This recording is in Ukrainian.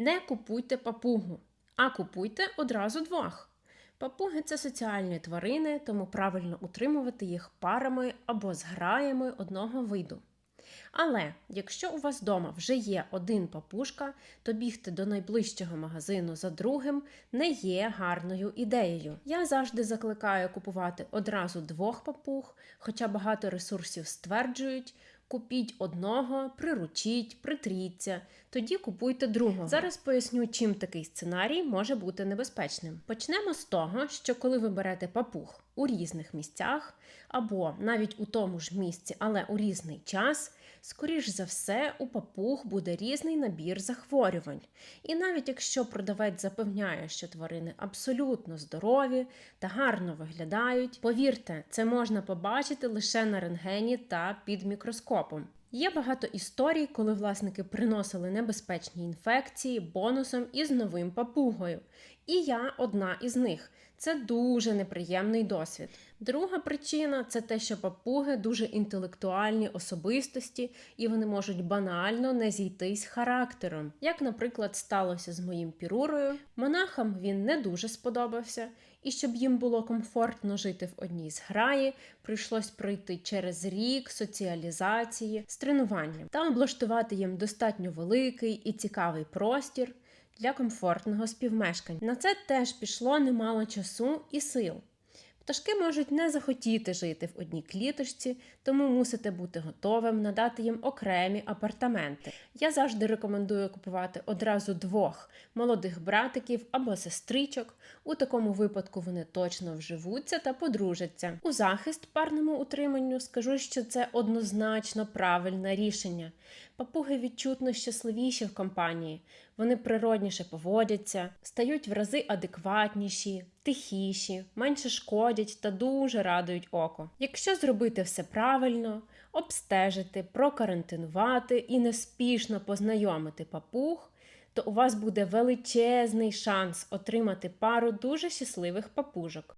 Не купуйте папугу, а купуйте одразу двох. Папуги це соціальні тварини, тому правильно утримувати їх парами або зграями одного виду. Але якщо у вас вдома вже є один папушка, то бігти до найближчого магазину за другим не є гарною ідеєю. Я завжди закликаю купувати одразу двох папуг, хоча багато ресурсів стверджують. Купіть одного, приручіть, притріться, тоді купуйте другого. Зараз поясню, чим такий сценарій може бути небезпечним. Почнемо з того, що коли ви берете папуг у різних місцях, або навіть у тому ж місці, але у різний час, скоріш за все, у папуг буде різний набір захворювань. І навіть якщо продавець запевняє, що тварини абсолютно здорові та гарно виглядають, повірте, це можна побачити лише на рентгені та під мікроскопом. Є багато історій, коли власники приносили небезпечні інфекції бонусом із новим папугою. І я одна із них. Це дуже неприємний досвід. Друга причина це те, що папуги дуже інтелектуальні особистості, і вони можуть банально не зійтись характером. Як, наприклад, сталося з моїм пірурою, монахам він не дуже сподобався, і щоб їм було комфортно жити в одній зграї, прийшлось пройти через рік соціалізації з тренуванням та облаштувати їм достатньо великий і цікавий простір для комфортного співмешкання. На це теж пішло немало часу і сил. Пташки можуть не захотіти жити в одній кліточці, тому мусите бути готовим надати їм окремі апартаменти. Я завжди рекомендую купувати одразу двох молодих братиків або сестричок. У такому випадку вони точно вживуться та подружаться. У захист парному утриманню скажу, що це однозначно правильне рішення. Папуги відчутно щасливіші в компанії, вони природніше поводяться, стають в рази адекватніші, тихіші, менше шкодять та дуже радують око. Якщо зробити все правильно, обстежити, прокарантинувати і неспішно познайомити папуг, то у вас буде величезний шанс отримати пару дуже щасливих папужок.